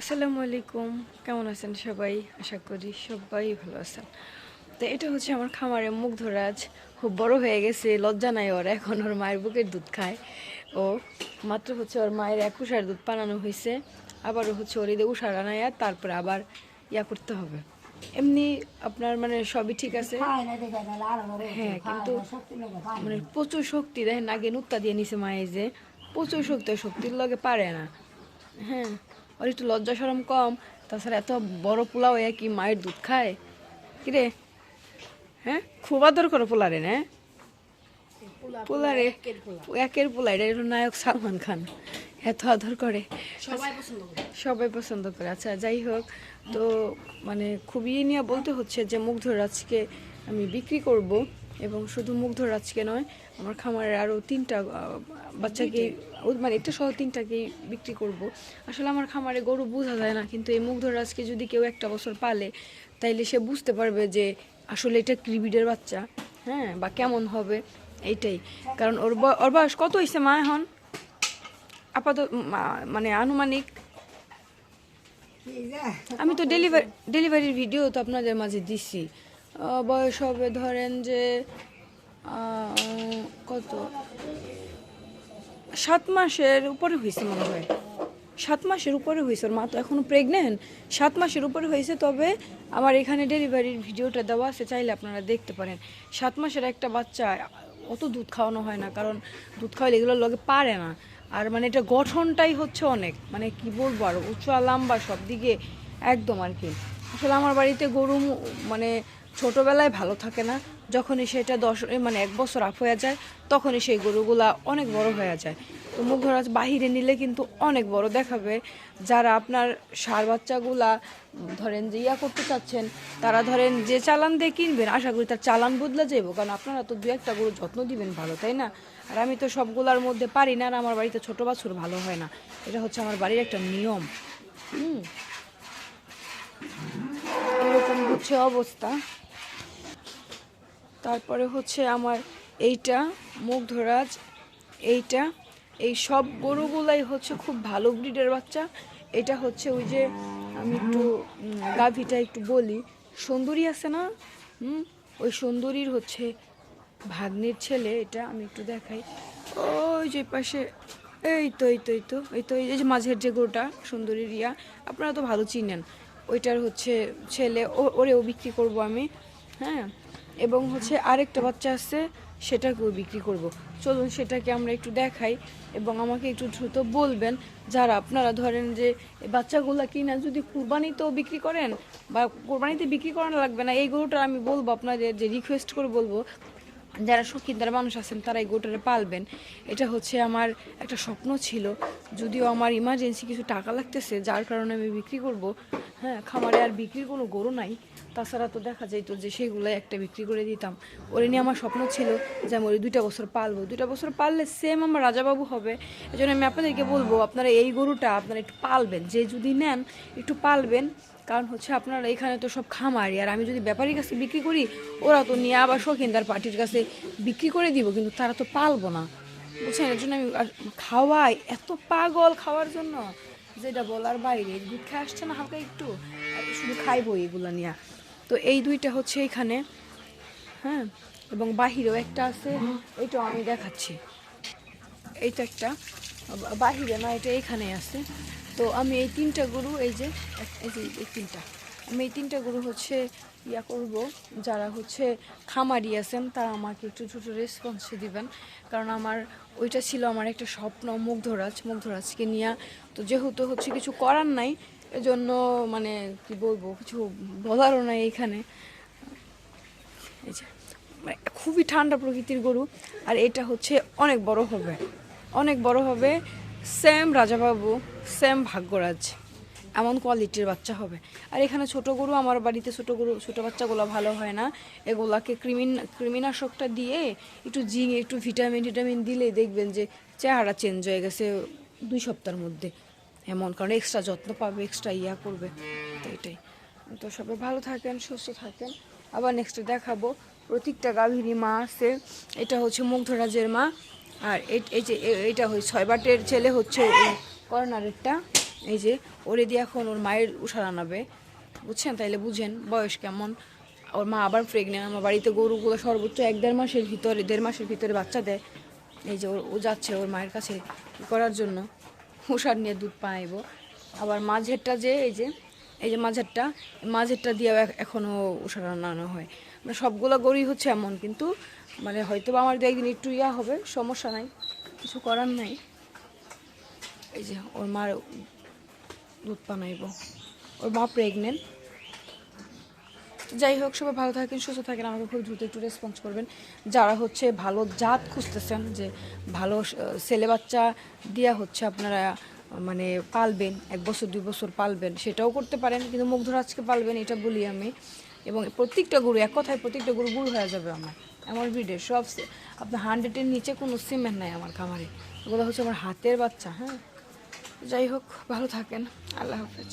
আসসালামু আলাইকুম। কেমন আছেন সবাই? আশা করি সবাই ভালো আছেন। তো এটা হচ্ছে আমার খামারে মুগ্ধরাজ। খুব বড় হয়ে গেছে লজ্জা নাই ওর। এখন ওর মায়ের বুকের দুধ খায়। ও মাত্র হচ্ছে ওর মায়ের এক উষার দুধ পানানো হয়েছে আবারও হচ্ছে ওর এদের উষার আনায় তারপরে আবার ইয়া করতে হবে। এমনি আপনার মানে সবই ঠিক আছে? হ্যাঁ কিন্তু মানে প্রচুর শক্তি দেখেন আগে নুত্তা দিয়ে নিছে মায়ে যে। প্রচুর শক্তি শক্তির লগে পারে না। হ্যাঁ। ওর একটু লজ্জা সরম কম। তাছাড়া এত বড় পোলাও এ কি মায়ের দুধ খায়? কিরে হ্যাঁ? খুব আদর করো পোলারে না? পোলারে একের পোলা এটা নায়ক সালমান খান। এত আদর করে। সবাই পছন্দ করে। সবাই পছন্দ করে। আচ্ছা যাই হোক তো মানে খুবই নিয়ে বলতে হচ্ছে যে মুগ্ধরাজকে আমি বিক্রি করব। এবং শুধু মুগ্ধরাজকে নয় আমার খামারের আরও তিনটা বাচ্চাকে মানে এটা সহ তিনটাকেই বিক্রি করব। আসলে আমার খামারে গরু বোঝা যায় না কিন্তু এই মুগ্ধরাজকে যদি কেউ একটা বছর পালে তাইলে সে বুঝতে পারবে যে আসলে এটা ক্রিবিডের বাচ্চা হ্যাঁ বা কেমন হবে এইটাই। কারণ ওর ওর বয়স কত হয়েছে মা এখন? আপাতত মানে আনুমানিক? আমি তো ডেলিভারি ডেলিভারির ভিডিও তো আপনাদের মাঝে দিছি। বয়স হবে, ধরেন যে কত? সাত মাসের উপরে হয়েছে মনে হয়। সাত মাসের উপরে হয়েছে, ওর মা তো এখনও প্রেগনেন্ট সাত মাসের উপরে হয়েছে, তবে আমার এখানে ডেলিভারির ভিডিওটা দেওয়া আছে, চাইলে আপনারা দেখতে পারেন। সাত মাসের একটা বাচ্চা, অত দুধ খাওয়ানো হয় না, কারণ দুধ খাওয়ালে এগুলোর লগে পারে না। আর মানে এটা গঠনটাই হচ্ছে অনেক মানে কি বলব আর, উঁচু লম্বা সব দিকে একদম আর কি। আসলে আমার বাড়িতে গরু মানে ছোটবেলায় ভালো থাকে না। যখনই সেটা দশ মানে এক বছর আপ হয়ে যায়, তখনই সেই গরুগুলা অনেক বড় হয়ে যায়। তো মুখরাজ বাহিরে নিলে কিন্তু অনেক বড় দেখাবে। যারা আপনার সার বাচ্চাগুলা ধরেন যে ইয়া করতে চাচ্ছেন, তারা ধরেন যে চালান দিয়ে কিনবেন, আশা করি তার চালান বদলে যাব কারণ আপনারা তো দু একটা গরু যত্ন দিবেন ভালো, তাই না? আর আমি তো সবগুলার মধ্যে পারি না, আর আমার বাড়িতে ছোট বাছুর ভালো হয় না। এটা হচ্ছে আমার বাড়ির একটা নিয়ম। হুম। এরকম হচ্ছে অবস্থা। তারপরে হচ্ছে আমার এইটা, মুগ্ধরাজ, এইটা। এই সব গরুগুলাই হচ্ছে খুব ভালো ব্রিডের বাচ্চা। এটা হচ্ছে ওই যে আমি একটু গাভীটা একটু বলি। সুন্দরী আছে না? হুম? ওই সুন্দরীর হচ্ছে ভাগ্নির ছেলে, এটা আমি একটু দেখাই। ওই যে পাশে, এই তো এই তো এই তো এই তো, এই যে মাঝের যে গরুটা, সুন্দরীর ইয়া, আপনারা তো ভালো চিনেন। ওইটার হচ্ছে ছেলে ওরেও বিক্রি করব আমি। হ্যাঁ। এবং হচ্ছে আরেকটা বাচ্চা আছে, সেটাকেও বিক্রি করব। চলুন সেটাকে আমরা একটু দেখাই এবং আমাকে একটু দ্রুত বলবেন যারা আপনারা ধরেন যে বাচ্চাগুলো কিনা যদি কুরবানিতেও বিক্রি করেন বা কোরবানিতে বিক্রি করানো লাগবে না, এই গরুটা আমি বলব আপনাদের যে রিকোয়েস্ট করে বলব যারা শৌখিনদার মানুষ আছেন তারা এই গোটারে পালবেন। এটা হচ্ছে আমার একটা স্বপ্ন ছিল। যদিও আমার ইমার্জেন্সি কিছু টাকা লাগতেছে, যার কারণে আমি বিক্রি করব। হ্যাঁ খামারে আর বিক্রির কোনো গরু নাই। তাছাড়া তো দেখা যাইতো যে সেগুলো একটা বিক্রি করে দিতাম। ওরে নিয়ে আমার স্বপ্ন ছিল যে আমি ওই দুইটা বছর পালবো। দুইটা বছর পাললে সেম আমার রাজাবাবু হবে। এই জন্য আমি আপনাদেরকে বলব, আপনারা এই গরুটা আপনারা একটু পালবেন। যে যদি নেন, একটু পালবেন। কারণ হচ্ছে আপনারা এখানে তো সব খামারি, আর আমি যদি ব্যাপারীর কাছে বিক্রি করি, ওরা তো নিয়ে আবার শৌখিনদার পার্টির কাছে বিক্রি করে দিব, কিন্তু তারা তো পালবো না। বুঝছেন? এর জন্য আমি খাওয়াই, এত পাগল খাওয়ার জন্য। যেটা বলার বাইরে, দুধ খেয়ে আসছে না হালকা একটু শুধু খাইবো এগুলো নিয়ে। তো এই দুইটা হচ্ছে এখানে হ্যাঁ? এবং বাহিরেও একটা আছে এইটাও আমি দেখাচ্ছি। এইটা একটা বাহিরে না, এটা এখানে আছে। তো আমি এই তিনটা গরু, এই যে এই যে, এই তিনটা। আমি এই তিনটা গরু হচ্ছে ইয়া করব, যারা হচ্ছে খামারি আছেন, তারা আমাকে একটু ছোটো রেসপন্স দিবেন। কারণ আমার, ওইটা ছিল আমার একটা স্বপ্ন মুগ্ধরাজ, মুগ্ধরাজকে নিয়ে। তো যেহেতু হচ্ছে কিছু করার নাই, এজন্য মানে কি বলব, কিছু বলারও নাই এখানে। এই যে মানে খুবই ঠান্ডা প্রকৃতির গরু, আর এটা হচ্ছে অনেক বড় হবে। অনেক বড় হবে সেম রাজাবাবু সেম ভাগ্যরাজ। এমন কোয়ালিটির বাচ্চা হবে। আর এখানে ছোট গরু, আমার বাড়িতে ছোট গরু, ছোট বাচ্চাগুলো ভালো হয় না। এগুলাকে ক্রিমিন ক্রিমিনাশকটা দিয়ে একটু জিং একটু ভিটামিন ভিটামিন দিলেই দেখবেন যে চেহারা চেঞ্জ হয়ে গেছে দুই সপ্তাহের মধ্যে। এমন কারণ এক্সট্রা যত্ন পাবে এক্সট্রা ইয়া করবে। তো এটাই। তো সবাই ভালো থাকেন, সুস্থ থাকেন। আবার নেক্সট দেখাবো প্রত্যেকটা গাভীরই মা আছে। এটা হচ্ছে মুগ্ধরাজের মা। আর এই যে এইটা হচ্ছে ছয় বাটের ছেলে হচ্ছে ওই কর্নারেরটা। এই যে, ওরে দিয়ে এখন ওর মায়ের উষার আনাবে। বুঝছেন? তাইলে বুঝেন বয়স কেমন। ওর মা আবার প্রেগনেন্ট আমার বাড়িতে গরুগুলো সর্বোচ্চ এক দেড় মাসের ভিতরে, দেড় মাসের ভিতরে বাচ্চা দেয়। এই যে ও যাচ্ছে ওর মায়ের কাছে করার জন্য। উষার নিয়ে দুধ পাইব। আবার মাঝেরটা যে, এই যে এই যে মাঝেরটা মাঝেরটা দিয়ে এখনও উষার আনানো হয়। মানে সবগুলো গরুই হচ্ছে এমন, কিন্তু মানে হয়তো আমার দু একদিন একটু ইয়া হবে, সমস্যা নাই, কিছু করার নাই। এই যে ওর মার দুধ পানাইব ওর মা প্রেগনেন্ট যাই হোক, সবাই ভালো থাকেন, সুস্থ থাকেন, আমাকে খুব দ্রুত একটু রেসপন্স করবেন। যারা হচ্ছে ভালো জাত খুঁজতেছেন, যে ভালো ছেলে বাচ্চা দেওয়া হচ্ছে আপনারা মানে পালবেন, এক বছর, দুই বছর পালবেন, সেটাও করতে পারেন, কিন্তু মুখ মুগ্ধ আজকে পালবেন, এটা বলি আমি। এবং প্রত্যেকটা গরু, এক কথায় প্রত্যেকটা গরু গুড় হয়ে যাবে আমার আমার ব্রিডের সব আপনার হান্ড্রেডের নিচে কোনো সিমেন্ট নাই আমার খামারে। ওগুলো হচ্ছে আমার হাতের বাচ্চা হ্যাঁ? যাই হোক, ভালো থাকেন। আল্লাহ হাফেজ।